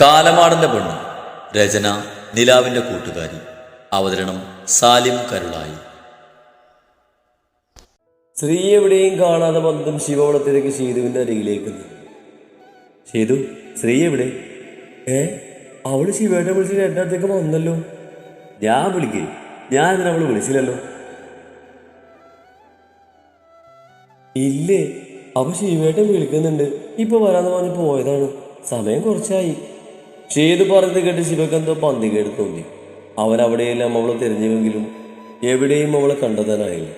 കാലമാടന്റെ പെണ്ണ്. രചന നിലാവിന്റെ കൂട്ടുകാരി. അവതരണം സാലിം കരുളായി. സ്ത്രീ എവിടെയും കാണാതെ വന്നതും ശിവവളത്തിലേക്ക് ഷീതുവിന്റെ അരികിലേക്ക്. ഷീതു സ്ത്രീ എവിടെ? ഏ അവൾ ശിവേട്ടനെ വിളിച്ചിട്ട് എന്റെ അടുത്തേക്ക് വന്നല്ലോ. ഞാൻ വിളിക്കേ ഞാൻ എന്തിനാ അവൾ വിളിച്ചില്ലല്ലോ. ഇല്ലേ അപ്പൊ ശിവേട്ടൻ വിളിക്കുന്നുണ്ട്. ഇപ്പൊ വരാന്ന് പറഞ്ഞ് പോയതാണ്. സമയം കുറച്ചായി. ഷീത് പറഞ്ഞത് കേട്ട് ശിവക്ക് പന്തി പന്തികേട് തോന്നി. അവൻ അവിടെയെല്ലാം അവളെ തിരഞ്ഞുവെങ്കിലും എവിടെയും അവളെ കണ്ടെത്താനായില്ല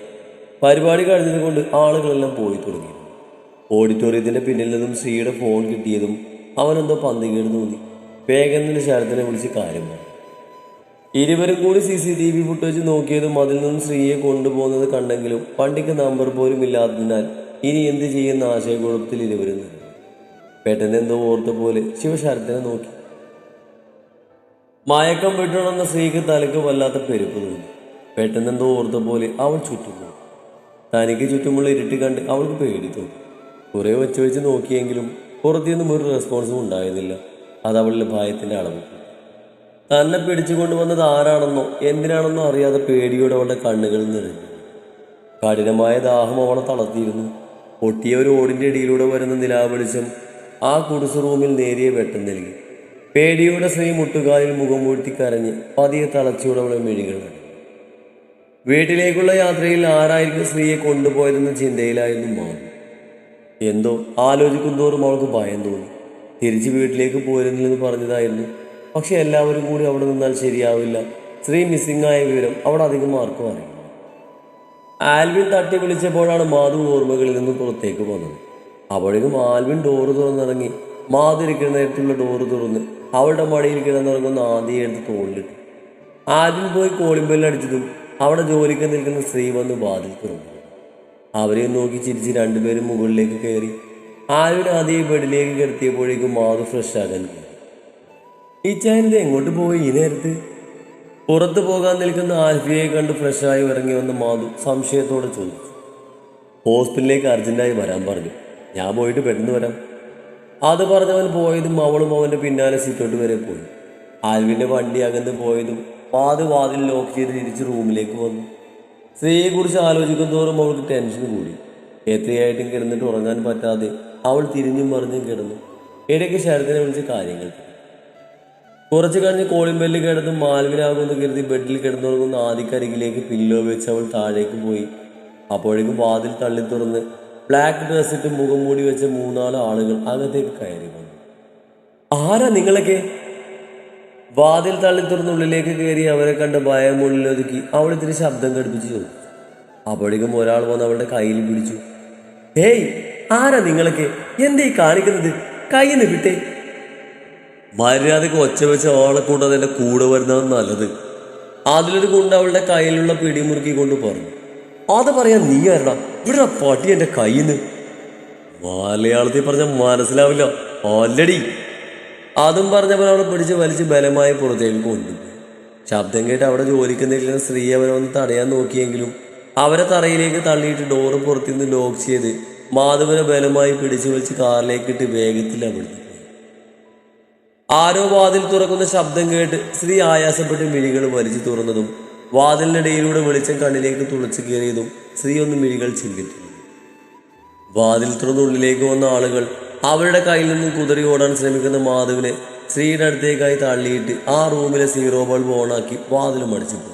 പരിപാടി കഴിഞ്ഞത് കൊണ്ട് ആളുകളെല്ലാം പോയി തുടങ്ങി. ഓഡിറ്റോറിയത്തിന്റെ പിന്നിൽ നിന്നും സിയുടെ ഫോൺ കിട്ടിയതും അവനെന്തോ പന്തികേട് തോന്നി. വേഗം തന്നെ ശരത്തിനെ വിളിച്ച് കാര്യം പറഞ്ഞു. ഇരുവരും കൂടി C C T V footage നോക്കിയതും അതിൽ നിന്നും സ്ത്രീയെ കൊണ്ടുപോകുന്നത് കണ്ടെങ്കിലും വണ്ടിക്ക് നമ്പർ പോലും ഇല്ലാത്തതിനാൽ ഇനി എന്ത് ചെയ്യുന്ന ആശയക്കുഴപ്പത്തിൽ ഇരുവരും പെട്ടെന്ന് എന്തോ ഓർത്ത പോലെ ശിവശരത്തിനെ നോക്കി. മയക്കം വിട്ടണമെന്ന സ്ത്രീക്ക് തലക്ക് വല്ലാത്ത പെരുപ്പ് തോന്നി. പെട്ടെന്ന് എന്തോ ഓർത്ത പോലെ അവൾ ചുറ്റും പോയി തനിക്ക് ചുറ്റുമുള്ള ഇരുട്ട് കണ്ട് അവൾക്ക് പേടി തോന്നി. കുറേ വെച്ച് വെച്ച് നോക്കിയെങ്കിലും പുറത്തുനിന്നും ഒരു റെസ്പോൺസും ഉണ്ടായിരുന്നില്ല. അത് അവളുടെ ഭയത്തിന്റെ അളവ് തന്നെ പിടിച്ചുകൊണ്ട് വന്നത് ആരാണെന്നോ എന്തിനാണെന്നോ അറിയാതെ പേടിയോടെ അവളുടെ കണ്ണുകൾ നിറഞ്ഞു. കഠിനമായ ദാഹം അവളെ തളർത്തിയിരുന്നു. പൊട്ടിയ ഒരു ഓടിന്റെ ഇടയിലൂടെ വരുന്ന നിലാവെളിച്ചം ആ കുടിസ് റൂമിൽ നേരിയ വെട്ടം നൽകി. പേടിയുടെ സ്ത്രീ മുട്ടുകാലിൽ മുഖം പൂഴ്ത്തി കരഞ്ഞ് പതിയെ തളച്ചൂടെ അവളെ മിഴികൾ കണ്ടു വീട്ടിലേക്കുള്ള യാത്രയിൽ ആരായിരിക്കും സ്ത്രീയെ കൊണ്ടുപോയതെന്ന ചിന്തയിലായിരുന്നു മാറി എന്തോ ആലോചിക്കുന്തോറും അവൾക്ക് ഭയം തോന്നി. തിരിച്ച് വീട്ടിലേക്ക് പോരുന്നില്ലെന്ന് പറഞ്ഞതായിരുന്നു. പക്ഷെ എല്ലാവരും കൂടി അവിടെ നിന്നാൽ ശരിയാവില്ല. സ്ത്രീ മിസ്സിംഗ് ആയ വിവരം അവിടെ അധികം ആർക്കും അറിയില്ല. ആൽവിൻ തട്ടി വിളിച്ചപ്പോഴാണ് മാധു ഓർമ്മകളിൽ നിന്ന് പുറത്തേക്ക് വന്നത്. അപ്പോഴേക്കും ആൽവിൻ ഡോറ് തുറന്നിറങ്ങി. മാധു ഇരിക്കുന്ന നേരത്തുള്ള ഡോറ് തുറന്ന് അവളുടെ മടിയിൽ കിടന്നിറങ്ങുന്ന ആദ്യം എടുത്ത് തോളിലിട്ടു. ആദ്യം പോയി കോളിമ്പെല്ല് അടിച്ചതും അവിടെ ജോലിക്ക് നിൽക്കുന്ന സ്ത്രീ വന്ന് വാതിൽ തുറന്നു. അവരെ നോക്കി ചിരിച്ച് രണ്ടുപേരും മുകളിലേക്ക് കയറി. ആരും ആദ്യം ബെഡിലേക്ക് കിടത്തിയപ്പോഴേക്കും മാധു ഫ്രഷ് ആകാൻ ഈ ചാനൽ എങ്ങോട്ട് പോയി ഈ നേരത്ത്? പുറത്തു പോകാൻ നിൽക്കുന്ന ആൽഫിയെ കണ്ട് ഫ്രഷായി ഇറങ്ങി വന്ന മാധു സംശയത്തോടെ ചോദിച്ചു. ഹോസ്പിറ്റലിലേക്ക് അർജന്റായി വരാൻ പറഞ്ഞു. ഞാൻ പോയിട്ട് പെട്ടെന്ന് വരാം. അത് പറഞ്ഞവൻ പോയതും അവളും അവന്റെ പിന്നാലെ സീറ്റോട്ട് വരെ പോയി. ആൽവിന്റെ വണ്ടി അകന്ന് പോയതും വാത് വാതിൽ ലോക്ക് ചെയ്ത് തിരിച്ച് റൂമിലേക്ക് വന്നു. സ്ത്രീയെ കുറിച്ച് ആലോചിക്കും തോറും അവൾക്ക് ടെൻഷൻ കൂടി. എത്രയായിട്ടും കിടന്നിട്ട് ഉറങ്ങാൻ പറ്റാതെ അവൾ തിരിഞ്ഞും മറിഞ്ഞും കിടന്നു. ഇടയ്ക്ക് ശരത്തിനെ വിളിച്ച് കാര്യങ്ങൾ കുറച്ച് കഴിഞ്ഞ് കഴിഞ്ഞ് കോളിംബെല്ല് കിടന്ന് മാൽവിനാകുമെന്ന് കരുതി ബെഡിൽ കിടന്നുറങ്ങുന്ന ആദിക്കരികിലേക്ക് പില്ലോ വെച്ച് അവൾ താഴേക്ക് പോയി. അപ്പോഴേക്കും വാതിൽ തള്ളി തുറന്ന് ബ്ലാക്ക് ഡ്രസ് ഇട്ട് മുഖം മൂടി വെച്ച മൂന്നാൽ ആളുകൾ അകത്തേക്ക് കയറി വന്നു. ആരാ നിങ്ങളൊക്കെ? വാതിൽ തള്ളി തുറന്ന് ഉള്ളിലേക്ക് കയറി അവരെ കണ്ട് ഭയം ഉള്ളിലൊതുക്കി അവൾ ഇത്തിരി ശബ്ദം കടുപ്പിച്ച് ചോദിച്ചു. അപ്പോഴേക്കും ഒരാൾ വന്ന് അവളുടെ കയ്യിൽ പിടിച്ചു. ഏയ് ആരാ നിങ്ങളൊക്കെ? എന്തേ കാണിക്കുന്നത്? കയ്യിൽ നിന്ന് വിട്ടേ മര്യാദയ്ക്ക് ഒച്ച വെച്ച ആളെ കൂടാതെ എന്റെ കൂടെ വരുന്നത് നല്ലത്. അതിലൊരു കൊണ്ട് അവളുടെ കയ്യിലുള്ള പിടിമുറുക്കി കൊണ്ട് പറഞ്ഞു. അത് പറയാൻ നീ ആരടാ? ഇവിടെ പട്ടി എന്റെ നിന്ന് മലയാളത്തിൽ പറഞ്ഞ മനസ്സിലാവില്ല. ഓൾറെഡി അതും പറഞ്ഞപ്പോൾ അവിടെ പിടിച്ച് വലിച്ച് ബലമായി പുറത്തേക്ക് കൊണ്ടു. ശബ്ദം കേട്ട് അവിടെ ജോലിക്കുന്നില്ല സ്ത്രീ അവരെ ഒന്ന് തടയാൻ നോക്കിയെങ്കിലും അവരെ തറയിലേക്ക് തള്ളിയിട്ട് ഡോറ് പുറത്തുനിന്ന് ലോക്ക് ചെയ്ത് മാധവനെ ബലമായി പിടിച്ചു വലിച്ച് കാറിലേക്ക് ഇട്ട് വേഗത്തിൽ അവിടുന്ന് ആരോ വാതിൽ തുറക്കുന്ന ശബ്ദം കേട്ട് സ്ത്രീ ആയാസപ്പെട്ട് മിഴികൾ വലിച്ചു തുറന്നതും വാതിലിനിടയിലൂടെ വെളിച്ചം കണ്ണിലേക്ക് തുളച്ചു കയറിയതും സ്ത്രീ ഒന്ന് മിഴികൾ ചിന്തിച്ചു വാതിൽ തുറന്നുള്ളിലേക്ക് വന്ന ആളുകൾ അവരുടെ കയ്യിൽ നിന്നും കുതിരി ഓടാൻ ശ്രമിക്കുന്ന മാധവിനെ സ്ത്രീയുടെ അടുത്തേക്കായി തള്ളിയിട്ട് ആ റൂമിലെ സീറോ ബൾബ് ഓണാക്കി വാതിലും അടിച്ചിട്ടു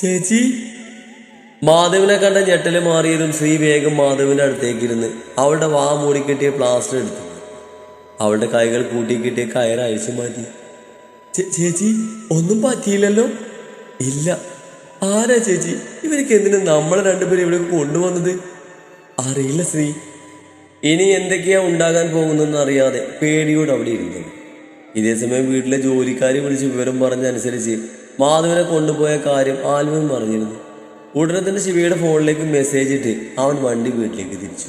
ചേച്ചി? മാധവിനെ കണ്ട ഞെട്ടൽ മാറിയതും സ്ത്രീ വേഗം മാധവിന്റെ അടുത്തേക്ക് ഇരുന്ന് അവളുടെ വാ മൂടിക്കെട്ടിയ പ്ലാസ്റ്റർ എടുത്തു. അവളുടെ കൈകൾ കൂട്ടിക്കിട്ടിയ കയർ അഴിച്ചു മാറ്റി. ചേച്ചി ഒന്നും പറ്റിയില്ലല്ലോ? ഇല്ല. ആരാ ചേച്ചി? ഇവർക്ക് എന്തിനാ നമ്മളെ രണ്ടുപേരും ഇവിടെ കൊണ്ടുവന്നത്? അറിയില്ല ശ്രീ. ഇനി എന്തൊക്കെയാ ഉണ്ടാകാൻ പോകുന്നതെന്ന് അറിയാതെ പേടിയോട് അവിടെ ഇരുന്നത്. ഇതേസമയം വീട്ടിലെ ജോലിക്കാരെ വിളിച്ച് വിവരം പറഞ്ഞനുസരിച്ച് മാധവനെ കൊണ്ടുപോയ കാര്യം ആൽവിൻ പറഞ്ഞിരുന്നു ഉടനെ തന്നെ ശിവയുടെ ഫോണിലേക്ക് മെസ്സേജ് ഇട്ട് അവൻ വണ്ടി വീട്ടിലേക്ക് തിരിച്ചു.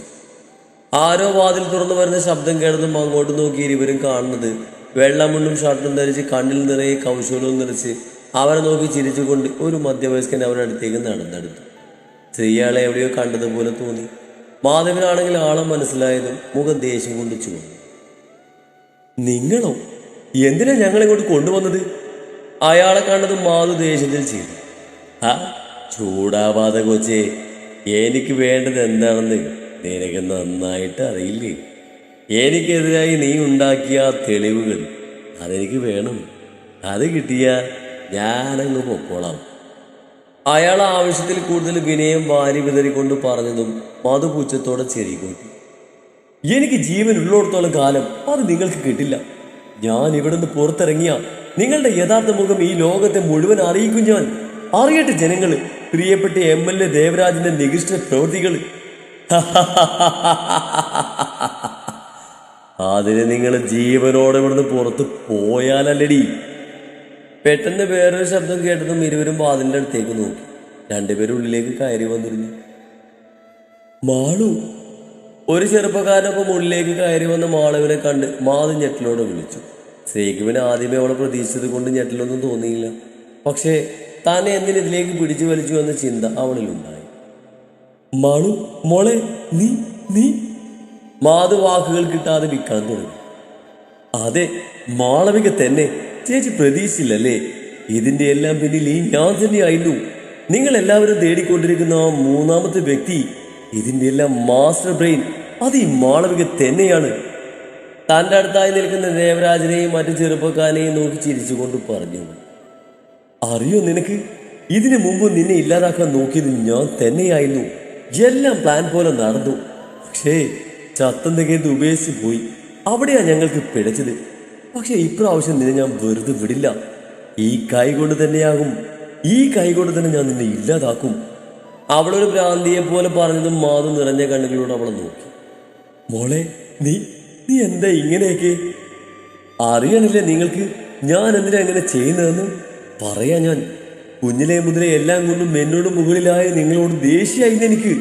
ആരോ വാതിൽ തുറന്നു വരുന്ന ശബ്ദം കേട്ടതും അങ്ങോട്ട് നോക്കി ഇരുവരും കാണുന്നത് വെള്ളമുണ്ടും ഷർട്ടും ധരിച്ച് കണ്ണിൽ നിറയെ കൗശലവും നിറച്ച് അവരെ നോക്കി ചിരിച്ചുകൊണ്ട് ഒരു മധ്യവയസ്കൻ അവരുടെ അടുത്തേക്ക് നടന്നെടുത്തു. സ്ത്രീയാളെ എവിടെയോ കണ്ടതുപോലെ തോന്നി. മാധവനാണെങ്കിൽ ആളെ മനസ്സിലായതും മുഖം ദേഷ്യം കൊണ്ട് ചുവന്നു നിങ്ങളോ? എന്തിനാ ഞങ്ങളിങ്ങോട്ട് കൊണ്ടുവന്നത്? അയാളെ കണ്ടത് മാധു ദേഷ്യത്തിൽ ചെയ്തു ആ ചൂടാവാതെ കൊച്ചേ എനിക്ക് വേണ്ടത് എന്താണെന്ന് നിനക്ക് നന്നായിട്ട് അറിയില്ലേ? എനിക്കെതിരായി നീ ഉണ്ടാക്കിയ തെളിവുകൾ അതെനിക്ക് വേണം. അത് കിട്ടിയ ഞാനങ്ങ് പൊക്കോളാം. അയാൾ ആവശ്യത്തിൽ കൂടുതൽ വിനയം വാരി വിതറിക്കൊണ്ട് പറഞ്ഞതും മധുപൂച്ചത്തോടെ ചെറികൂട്ടി എനിക്ക് ജീവൻ ഉള്ളിടത്തോളം കാലം അത് നിങ്ങൾക്ക് കിട്ടില്ല. ഞാൻ ഇവിടുന്ന് പുറത്തിറങ്ങിയ നിങ്ങളുടെ യഥാർത്ഥ മുഖം ഈ ലോകത്തെ മുഴുവൻ അറിയിക്കും ഞാൻ. അറിയട്ടെ ജനങ്ങൾ പ്രിയപ്പെട്ട എം എൽ എ ദേവരാജിന്റെ നികിഷ്ട പ്രവൃത്തികൾ അതിന് നിങ്ങൾ ജീവനോടെ ഇവിടുന്ന് പുറത്ത് പോയാലല്ലടി. പെട്ടെന്ന് വേറൊരു ശബ്ദം കേട്ടതും ഇരുവരും വാതിലിന്റെ അടുത്തേക്ക് നോക്കി. രണ്ടുപേരും ഉള്ളിലേക്ക് കയറി വന്നിരുന്നു. മാളു ഒരു ചെറുപ്പക്കാരനൊപ്പം ഉള്ളിലേക്ക് കയറി വന്ന മാളുവിനെ കണ്ട് മാധു ഞെട്ടലോട് വിളിച്ചു. സേകുവിന് ആദ്യമേ അവളെ പ്രതീക്ഷിച്ചത് കൊണ്ട് ഞെട്ടലൊന്നും തോന്നിയില്ല. പക്ഷേ തന്നെ എന്തിനു ഇതിലേക്ക് പിടിച്ചു വലിച്ചു എന്ന ചിന്ത അവളിലുണ്ടായി. മാളു മോളെ നീ നീ. മാധു വാക്കുകൾ കിട്ടാതെ വിൽക്കാൻ തുടങ്ങി. അതെ മാളവിക തന്നെ. ചേച്ചി പ്രതീക്ഷിച്ചില്ലല്ലേ ഇതിന്റെ എല്ലാം പിന്നിൽ ഈ ഞാൻ തന്നെയായിരുന്നു നിങ്ങൾ എല്ലാവരും തേടിക്കൊണ്ടിരിക്കുന്ന ആ മൂന്നാമത്തെ വ്യക്തി ഇതിന്റെ എല്ലാം മാസ്റ്റർ ബ്രെയിൻ അത് ഈ മാളവിക തന്നെയാണ്. തന്റെ അടുത്തായി നിൽക്കുന്ന ദേവരാജനെയും മറ്റു ചെറുപ്പക്കാരെയും നോക്കി ചിരിച്ചുകൊണ്ട് പറഞ്ഞു അറിയോ നിനക്ക്? ഇതിനു മുമ്പ് നിന്നെ ഇല്ലാതാക്കാൻ നോക്കിയത് ഞാൻ തന്നെയായിരുന്നു. എല്ലാം പ്ലാൻ പോലെ നടന്നു. പക്ഷേ ചത്തം തികയത്ത് ഉപേക്ഷിച്ച് പോയി. അവിടെയാ ഞങ്ങൾക്ക് പിഴച്ചത്. പക്ഷെ ഇപ്രാവശ്യം നിന്നെ ഞാൻ വെറുതെ വിടില്ല. ഈ കൈ കൊണ്ട് തന്നെയാകും ഈ കൈ കൊണ്ട് തന്നെ ഞാൻ നിന്നെ ഇല്ലാതാക്കും. അവളൊരു ഭ്രാന്തിയെ പോലെ പറഞ്ഞതും മാതും നിറഞ്ഞ കണ്ണുകളോട് അവളെ നോക്കി. മോളെ നീ നീ എന്താ ഇങ്ങനെയൊക്കെ? അറിയണില്ലേ നിങ്ങൾക്ക് ഞാൻ എന്തിനാ ഇങ്ങനെ ചെയ്യുന്നതെന്ന്? പറയാ ഞാൻ. കുഞ്ഞിലെ മുതലേ എല്ലാം കൊണ്ടും എന്നോട് മുകളിലായ നിങ്ങളോട് ദേഷ്യായിരുന്നു എനിക്ക്.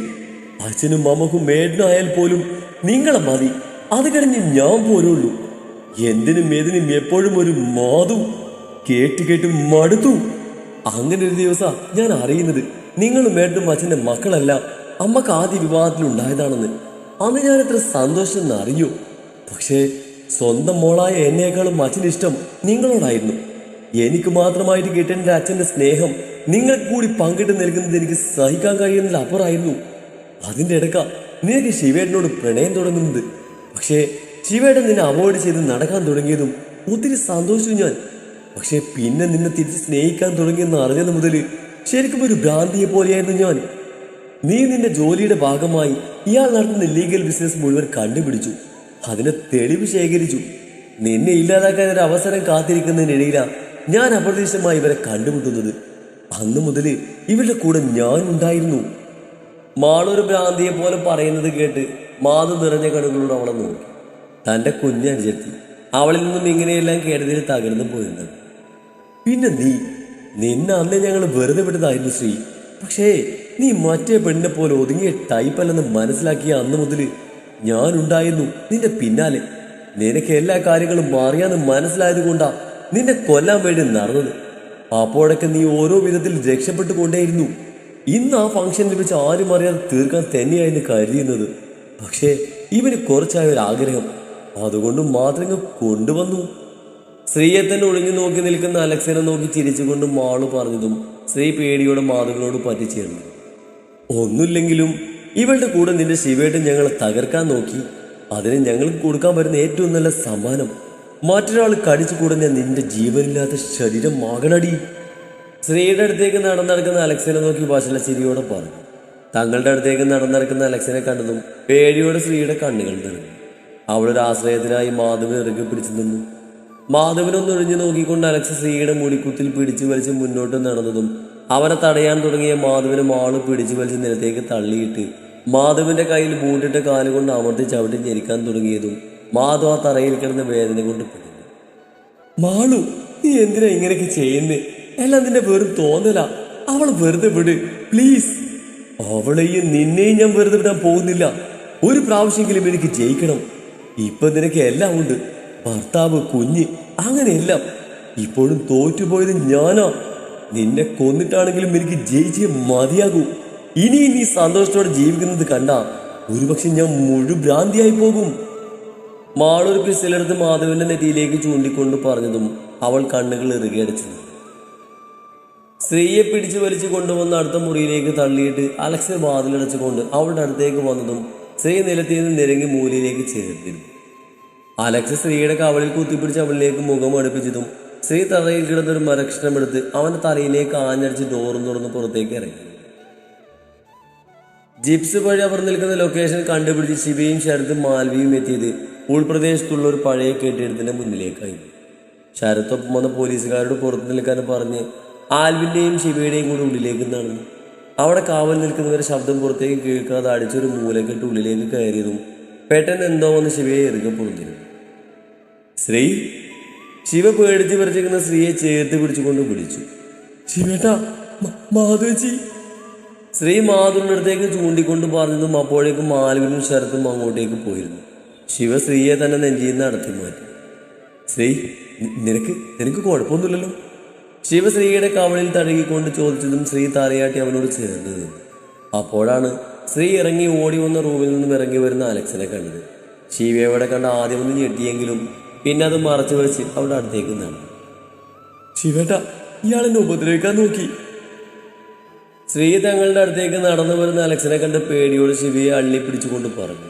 അച്ഛനും അമ്മക്കും ആയാൽ പോലും നിങ്ങളെ മതി. അത് കഴിഞ്ഞ് ഞാൻ പോരുള്ളൂ. എന്തിനും ഏതിനും എപ്പോഴും ഒരു മാതു കേട്ട് കേട്ട് മടുത്തു. അങ്ങനെ ഒരു ദിവസം ഞാൻ അറിയുന്നത് നിങ്ങളും വേണ്ടും അച്ഛന്റെ മക്കളല്ല അമ്മയ്ക്ക് ആദ്യ വിവാഹത്തിൽ ഉണ്ടായതാണെന്ന് അന്ന് ഞാൻ എത്ര സന്തോഷം എന്ന് അറിയൂ പക്ഷേ സ്വന്തം മോളായ എന്നേക്കാളും അച്ഛന് ഇഷ്ടം നിങ്ങളോടായിരുന്നു. എനിക്ക് മാത്രമായിട്ട് കിട്ടേണ്ട അച്ഛന്റെ സ്നേഹം നിങ്ങൾ കൂടി പങ്കിട്ട് നൽകുന്നത് എനിക്ക് സഹിക്കാൻ കഴിയുന്നതിൽ അപ്പുറമായിരുന്നു അതിന്റെ ഇടക്ക നിനക്ക് ശിവേട്ടനോട് പ്രണയം തുടങ്ങുന്നത്. പക്ഷേ ശിവേട്ടൻ നിന്നെ അവോയ്ഡ് ചെയ്ത് നടക്കാൻ തുടങ്ങിയതും ഒത്തിരി സന്തോഷിച്ചു ഞാൻ. പക്ഷെ പിന്നെ നിന്നെ തിരിച്ച് സ്നേഹിക്കാൻ തുടങ്ങിയെന്ന് അറിഞ്ഞത് മുതൽ ശരിക്കും ഒരു ഭ്രാന്തിയെ പോലെയായിരുന്നു ഞാൻ. നീ നിന്റെ ജോലിയുടെ ഭാഗമായി ഇയാൾ നടത്തുന്ന ലീഗൽ ബിസിനസ് മുഴുവൻ കണ്ടുപിടിച്ചു. അതിനെ തെളിവ് ശേഖരിച്ചു. നിന്നെ ഇല്ലാതാക്കാൻ ഒരു അവസരം കാത്തിരിക്കുന്നതിനിടയിലാണ് ഞാൻ അപ്രതീക്ഷിതമായി ഇവരെ കണ്ടുമുട്ടുന്നത്. അന്ന് മുതൽ ഇവരുടെ കൂടെ ഞാൻ ഉണ്ടായിരുന്നു. മാളൊരു ഭ്രാന്തിയെ പോലെ പറയുന്നത് കേട്ട് മാതു നിറഞ്ഞ കണ്ണുകളോട് അവളെ നോക്കി. തന്റെ കുഞ്ഞനുജത്തി അവളിൽ നിന്നും ഇങ്ങനെയെല്ലാം കേട്ടതിൽ തകർന്നു പോയിരുന്നത്. പിന്നെ നീ നിന്നെ അന്നേ ഞങ്ങൾ വെറുതെ വിട്ടതായിരുന്നു ശ്രീ. പക്ഷേ നീ മറ്റേ പെണ്ണിനെ പോലെ ഒതുങ്ങിയ ടൈപ്പല്ലെന്ന് മനസ്സിലാക്കിയ അന്ന് മുതൽ ഞാനുണ്ടായിരുന്നു നിന്റെ പിന്നാലെ. നിനക്ക് എല്ലാ കാര്യങ്ങളും മാറിയാന്ന് മനസ്സിലായത് കൊണ്ടാ നിന്നെ കൊല്ലാൻ വേണ്ടി നടന്നത്. അപ്പോഴൊക്കെ നീ ഓരോ വിധത്തിൽ രക്ഷപ്പെട്ടു കൊണ്ടേയിരുന്നു ഇന്ന് ആ ഫംഗ്ഷനിൽ വെച്ച് ആരും അറിയാതെ തീർക്കാൻ തന്നെയായിരുന്നു കരുതിയുന്നത് പക്ഷേ ഇവന് കുറച്ചായ ഒരു ആഗ്രഹം അതുകൊണ്ട് മാത്രം കൊണ്ടുവന്നു. സ്ത്രീയെ തന്നെ ഒളിഞ്ഞു നോക്കി നിൽക്കുന്ന അലക്സിനെ നോക്കി ചിരിച്ചുകൊണ്ട് മാളു പറഞ്ഞതും സ്ത്രീ പേടിയോടെ മാധവനോട് പറ്റിച്ചേർന്നു. ഒന്നുമില്ലെങ്കിലും ഇവളുടെ കൂടെ നിന്റെ ശിവേട്ടൻ ഞങ്ങളെ തകർക്കാൻ നോക്കി. അതിന് ഞങ്ങൾക്ക് കൊടുക്കാൻ പറ്റുന്ന ഏറ്റവും നല്ല സമ്മാനം. മറ്റൊരാൾ കടിച്ചു കൂടുന്ന നിന്റെ ജീവനില്ലാത്ത ശരീരം മകളടി. സ്ത്രീയുടെ അടുത്തേക്ക് നടന്നിറക്കുന്ന അലക്സിനെ നോക്കി വശല ചിരിയോടെ പറഞ്ഞു. തങ്ങളുടെ അടുത്തേക്ക് നടന്നിറക്കുന്ന അലക്സിനെ കണ്ടതും പേടിയോടെ സ്ത്രീയുടെ കണ്ണുകൾ നിറഞ്ഞു. അവളൊരു ആശ്രയത്തിനായി മാധവൻ ഇറുകി പിടിച്ചു നിന്നു. മാധവനൊന്ന് ഒഴിഞ്ഞു നോക്കിക്കൊണ്ട് അലക്സ് സ്ത്രീയുടെ മുടിക്കുത്തിൽ പിടിച്ചു വലിച്ച് മുന്നോട്ട് നടന്നതും അവനെ തടയാൻ തുടങ്ങിയ മാധവനും ആൾ പിടിച്ചു വലിച്ച് നിലത്തേക്ക് തള്ളിയിട്ട് മാധവന്റെ കയ്യിൽ ബൂട്ടിട്ട് കാലുകൊണ്ട് അമർത്തി ചവിട്ടി ഞെരിക്കാൻ തുടങ്ങിയതും മാധവ് ആ തറയിൽ കിടന്ന് വേദന കൊണ്ട് പിടിഞ്ഞു മാളു നീ എന്തിനാ ഇങ്ങനെയൊക്കെ ചെയ്യുന്നേ? എല്ലാം നിന്റെ വെറും തോന്നല. അവൾ വെറുതെ വിട് പ്ലീസ്. അവളെയും നിന്നെയും ഞാൻ വെറുതെ വിടാൻ പോകുന്നില്ല. ഒരു പ്രാവശ്യമെങ്കിലും എനിക്ക് ജയിക്കണം. ഇപ്പൊ നിനക്ക് എല്ലാം ഉണ്ട്. ഭർത്താവ് കുഞ്ഞ് അങ്ങനെയെല്ലാം ഇപ്പോഴും തോറ്റുപോയത് ഞാനോ. നിന്നെ കൊന്നിട്ടാണെങ്കിലും എനിക്ക് ജയിച്ചേ മതിയാകൂ. ഇനി നീ സന്തോഷത്തോടെ ജീവിക്കുന്നത് കണ്ട. ഒരുപക്ഷെ ഞാൻ മുഴുഭ്രാന്തിയായി പോകും. മാളൂർ പിസിലെടുത്ത് മാധവന്റെ നെറ്റിയിലേക്ക് ചൂണ്ടിക്കൊണ്ട് പറഞ്ഞതും അവൾ കണ്ണുകൾ ഇറുകി അടച്ചു. സ്ത്രീയെ പിടിച്ചു വലിച്ചു കൊണ്ടുവന്ന് അടുത്ത മുറിയിലേക്ക് തള്ളിയിട്ട് അലക്സ് വാതിലടച്ചുകൊണ്ട് അവളുടെ അടുത്തേക്ക് വന്നതും സ്ത്രീ നിലത്തിൽ നിന്ന് നിരങ്ങി മൂലയിലേക്ക് ചേർത്തിരുന്നു. അലക്സ് സ്ത്രീയുടെ കവളിൽ കുത്തിപ്പിടിച്ച് അവളിലേക്ക് മുഖം അടുപ്പിച്ചതും സ്ത്രീ തറയിൽ കിടന്നൊരു മരക്ഷണമെടുത്ത് അവന്റെ തലയിലേക്ക് ആഞ്ഞടിച്ച് ഡോറും തുറന്ന് പുറത്തേക്ക് ഇറങ്ങി. ജിപ്സ് വഴി അവർ നിൽക്കുന്ന ലൊക്കേഷൻ കണ്ടുപിടിച്ച് ശിവയും ശരത്തും മാൽവിയും എത്തിയത് ഉൾപ്രദേശത്തുള്ള ഒരു പഴയ കെട്ടിടത്തിന്റെ മുന്നിലേക്കായി. ശരത്തൊപ്പം വന്ന പോലീസുകാരോട് പുറത്ത് നിൽക്കാൻ പറഞ്ഞ് ആൽവിന്റെയും ശിവയുടെയും കൂടെ ഉള്ളിലേക്ക് നടന്നു. അവിടെ കാവൽ നിൽക്കുന്നവരെ ശബ്ദം പുറത്തേക്ക് കേൾക്കാതെ അടിച്ചൊരു മൂലക്കെട്ട് ഉള്ളിലേക്ക് കയറിയതും പെട്ടെന്ന് എന്തോ വന്ന് ശിവയെ എറുകെ പൊറുത്തിരുന്നു ശ്രീ ശിവ പേടിച്ച് പറിച്ചിരിക്കുന്ന സ്ത്രീയെ ചേർത്ത് പിടിച്ചുകൊണ്ട് വിളിച്ചു. ശിവേട്ടാ മാധവജി. ശ്രീ മാധുവിന്റെ അടുത്തേക്ക് ചൂണ്ടിക്കൊണ്ട് പറഞ്ഞതും അപ്പോഴേക്കും മാലവിനും ശരത്തും അങ്ങോട്ടേക്ക് പോയിരുന്നു. ശിവ സ്ത്രീയെ തന്നെ നെഞ്ചിയിൽ നിന്ന് നടത്തി മാറ്റി ശ്രീ നിനക്ക് നിനക്ക് കുഴപ്പമൊന്നുമില്ലല്ലോ? ശിവ സ്ത്രീയുടെ കവളിൽ തഴുകിക്കൊണ്ട് ചോദിച്ചതും ശ്രീ തലയാട്ടി അവനോട് ചേർന്ന് നിന്നു അപ്പോഴാണ് ശ്രീ ഇറങ്ങി ഓടി വന്ന റൂമിൽ നിന്നും ഇറങ്ങി വരുന്ന അലക്സിനെ കണ്ടത്. ശിവയോടെ കണ്ട ആദ്യം ഒന്ന് ഞെട്ടിയെങ്കിലും പിന്നെ അത് മറച്ചു വെച്ച് അവിടെ അടുത്തേക്ക് നടന്നു. ശിവേട്ട ഇയാളെന്നെ ഉപദ്രവിക്കാൻ നോക്കി. ശ്രീ തങ്ങളുടെ അടുത്തേക്ക് നടന്നു വരുന്ന അലക്സിനെ കണ്ട് പേടിയോട് ശിവയെ അള്ളി പിടിച്ചുകൊണ്ട് പറഞ്ഞു.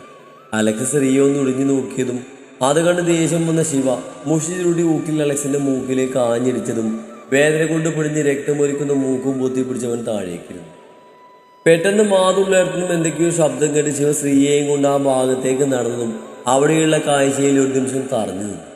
അലക്സ് സ്ത്രീയെ ഒന്ന് ഒളിഞ്ഞു നോക്കിയതും അത് കണ്ട് ദേഷ്യം വന്ന ശിവ മുഷിചുരുടി ഊക്കിൽ അലക്സിന്റെ മൂക്കിലേക്ക് ആഞ്ഞിടിച്ചതും വേദന കൊണ്ട് പിടിഞ്ഞ് രക്തമൊലിക്കുന്ന മൂക്കും പൊത്തി പിടിച്ചവൻ താഴേക്കിരുന്നു. പെട്ടെന്ന് മാതുള്ളയിടത്തുനിന്നും എന്തൊക്കെയോ ശബ്ദം കേട്ട് ശിവ സ്ത്രീയെയും കൊണ്ട് ആ ഭാഗത്തേക്ക് നടന്നതും അവിടെയുള്ള കാഴ്ചയിൽ ഒരു നിമിഷം തറഞ്ഞു നിന്നു.